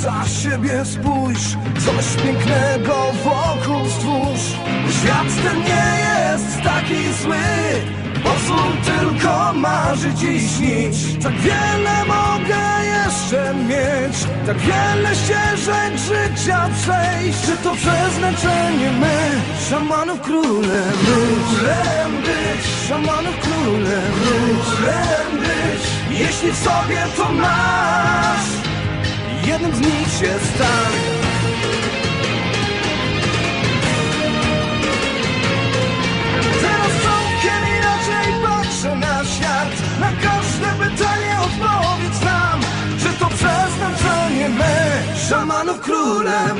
Za siebie spójrz, coś pięknego wokół stwórz. Świat ten nie jest taki zły Pozwól tylko marzyć i śnić Tak wiele mogę jeszcze mieć Tak wiele ścieżek życia przejść. Czy to przeznaczenie my Szamanów królem być? Królem być Szamanów królem być. Królem być Jeśli w sobie to masz Jednym z nich się stań Teraz całkiem inaczej patrzę na świat. Na każde pytanie odpowiedz nam Czy to przeznaczenie my Szamanów królem